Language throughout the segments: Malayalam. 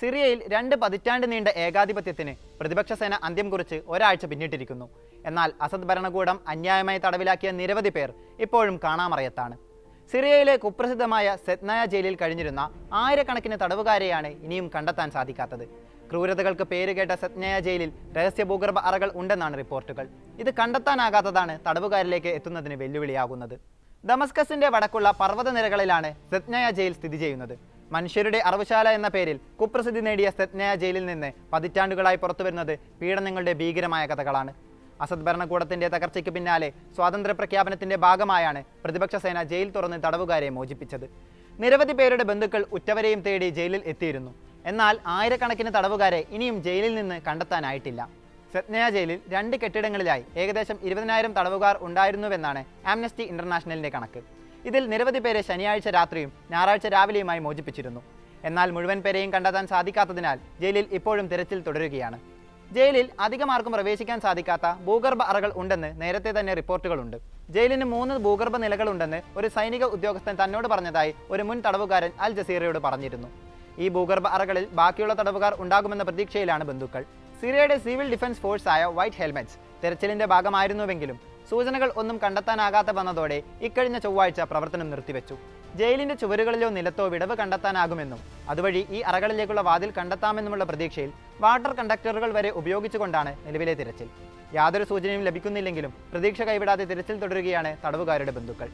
സിറിയയിൽ രണ്ട് പതിറ്റാണ്ട് നീണ്ട ഏകാധിപത്യത്തിന് പ്രതിപക്ഷ സേന അന്ത്യം കുറിച്ച് ഒരാഴ്ച പിന്നിട്ടിരിക്കുന്നു. എന്നാൽ അസദ് ഭരണകൂടം അന്യായമായി തടവിലാക്കിയ നിരവധി പേർ ഇപ്പോഴും കാണാമറയത്താണ്. സിറിയയിലെ കുപ്രസിദ്ധമായ സെത്നായ ജയിലിൽ കഴിഞ്ഞിരുന്ന ആയിരക്കണക്കിന് തടവുകാരെയാണ് ഇനിയും കണ്ടെത്താൻ സാധിക്കാത്തത്. ക്രൂരതകൾക്ക് പേരുകേട്ട സെത്നായ ജയിലിൽ രഹസ്യ ഭൂഗർഭ അറകൾ ഉണ്ടെന്നാണ് റിപ്പോർട്ടുകൾ. ഇത് കണ്ടെത്താനാകാത്തതാണ് തടവുകാരിലേക്ക് എത്തുന്നതിന് വെല്ലുവിളിയാകുന്നത്. ദമസ്കസിന്റെ വടക്കുള്ള പർവതനിരകളിലാണ് സെത്നായ ജയിൽ സ്ഥിതി ചെയ്യുന്നത്. മനുഷ്യരുടെ അറവുശാല എന്ന പേരിൽ കുപ്രസിദ്ധി നേടിയ സെത്നായ ജയിലിൽ നിന്ന് പതിറ്റാണ്ടുകളായി പുറത്തുവരുന്നത് പീഡനങ്ങളുടെ ഭീകരമായ കഥകളാണ്. അസദ് ഭരണകൂടത്തിന്റെ തകർച്ചയ്ക്ക് പിന്നാലെ സ്വാതന്ത്ര്യ പ്രഖ്യാപനത്തിന്റെ ഭാഗമായാണ് പ്രതിപക്ഷ സേന ജയിൽ തുറന്ന് തടവുകാരെ മോചിപ്പിച്ചത്. നിരവധി പേരുടെ ബന്ധുക്കൾ ഉറ്റവരെയും തേടി ജയിലിൽ എത്തിയിരുന്നു. എന്നാൽ ആയിരക്കണക്കിന് തടവുകാരെ ഇനിയും ജയിലിൽ നിന്ന് കണ്ടെത്താനായിട്ടില്ല. സെത്നയ ജയിലിൽ രണ്ട് കെട്ടിടങ്ങളിലായി ഏകദേശം ഇരുപതിനായിരം തടവുകാർ ഉണ്ടായിരുന്നുവെന്നാണ് ആംനസ്റ്റി ഇന്റർനാഷണലിന്റെ കണക്ക്. ഇതിൽ നിരവധി പേരെ ശനിയാഴ്ച രാത്രിയും ഞായറാഴ്ച രാവിലെയുമായി മോചിപ്പിച്ചിരുന്നു. എന്നാൽ മുഴുവൻ പേരെയും കണ്ടെത്താൻ സാധിക്കാത്തതിനാൽ ജയിലിൽ ഇപ്പോഴും തിരച്ചിൽ തുടരുകയാണ്. ജയിലിൽ അധികമാർക്കും പ്രവേശിക്കാൻ സാധിക്കാത്ത ഭൂഗർഭ അറകൾ ഉണ്ടെന്ന് നേരത്തെ തന്നെ റിപ്പോർട്ടുകളുണ്ട്. ജയിലിന് മൂന്ന് ഭൂഗർഭ നിലകളുണ്ടെന്ന് ഒരു സൈനിക ഉദ്യോഗസ്ഥൻ തന്നോട് പറഞ്ഞതായി ഒരു മുൻ തടവുകാരൻ അൽ ജസീറയോട് പറഞ്ഞിരുന്നു. ഈ ഭൂഗർഭ അറകളിൽ ബാക്കിയുള്ള തടവുകാർ ഉണ്ടാകുമെന്ന പ്രതീക്ഷയിലാണ് ബന്ധുക്കൾ. സിറിയയുടെ സിവിൽ ഡിഫൻസ് ഫോഴ്സായ വൈറ്റ് ഹെൽമെറ്റ്സ് തെരച്ചിലിന്റെ ഭാഗമായിരുന്നുവെങ്കിലും സൂചനകൾ ഒന്നും കണ്ടെത്താനാകാതെ വന്നതോടെ ഇക്കഴിഞ്ഞ ചൊവ്വാഴ്ച പ്രവർത്തനം നിർത്തിവെച്ചു. ജയിലിന്റെ ചുവരുകളിലോ നിലത്തോ വിടവ് കണ്ടെത്താനാകുമെന്നും അതുവഴി ഈ അറകളിലേക്കുള്ള വാതിൽ കണ്ടെത്താമെന്നുമുള്ള പ്രതീക്ഷയിൽ വാട്ടർ കണ്ടക്ടറുകൾ വരെ ഉപയോഗിച്ചുകൊണ്ടാണ് നിലവിലെ തിരച്ചിൽ. യാതൊരു സൂചനയും ലഭിക്കുന്നില്ലെങ്കിലും പ്രതീക്ഷ കൈവിടാതെ തിരച്ചിൽ തുടരുകയാണ് തടവുകാരുടെ ബന്ധുക്കൾ.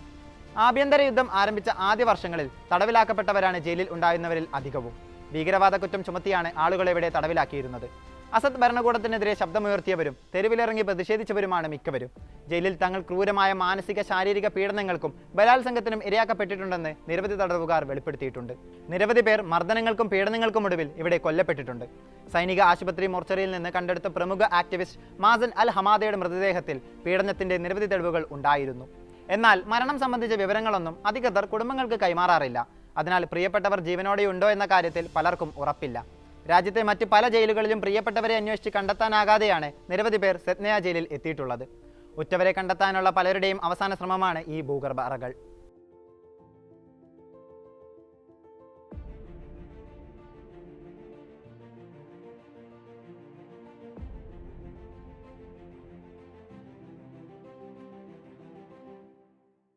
ആഭ്യന്തര യുദ്ധം ആരംഭിച്ച ആദ്യ വർഷങ്ങളിൽ തടവിലാക്കപ്പെട്ടവരാണ് ജയിലിൽ ഉണ്ടായിരുന്നവരിൽ അധികവും. ഭീകരവാദ കുറ്റം ചുമത്തിയാണ് ആളുകളെ ഇവിടെ തടവിലാക്കിയിരുന്നത്. അസദ് ഭരണകൂടത്തിനെതിരെ ശബ്ദമുയർത്തിയവരും തെരുവിലിറങ്ങി പ്രതിഷേധിച്ചവരുമാണ് മിക്കവരും. ജയിലിൽ തങ്ങൾ ക്രൂരമായ മാനസിക ശാരീരിക പീഡനങ്ങൾക്കും ബലാത്സംഗത്തിനും ഇരയാക്കപ്പെട്ടിട്ടുണ്ടെന്ന് നിരവധി തടവുകാർ വെളിപ്പെടുത്തിയിട്ടുണ്ട്. നിരവധി പേർ മർദ്ദനങ്ങൾക്കും പീഡനങ്ങൾക്കും ഒടുവിൽ ഇവിടെ കൊല്ലപ്പെട്ടിട്ടുണ്ട്. സൈനിക ആശുപത്രി മോർച്ചറിയിൽ നിന്ന് കണ്ടെടുത്ത പ്രമുഖ ആക്ടിവിസ്റ്റ് മാസൻ അൽ ഹമാദയുടെ മൃതദേഹത്തിൽ പീഡനത്തിന്റെ നിരവധി തെളിവുകൾ ഉണ്ടായിരുന്നു. എന്നാൽ മരണം സംബന്ധിച്ച വിവരങ്ങളൊന്നും അധികൃതർ കുടുംബങ്ങൾക്ക് കൈമാറാറില്ല. അതിനാൽ പ്രിയപ്പെട്ടവർ ജീവനോടെയുണ്ടോ എന്ന കാര്യത്തിൽ പലർക്കും ഉറപ്പില്ല. രാജ്യത്തെ മറ്റ് പല ജയിലുകളിലും പ്രിയപ്പെട്ടവരെ അന്വേഷിച്ച് കണ്ടെത്താനാകാതെയാണ് നിരവധി പേർ സെത്നയ ജയിലിൽ എത്തിയിട്ടുള്ളത്. ഉറ്റവരെ കണ്ടെത്താനുള്ള പലരുടെയും അവസാന ശ്രമമാണ് ഈ ഭൂഗർഭ അറകൾ.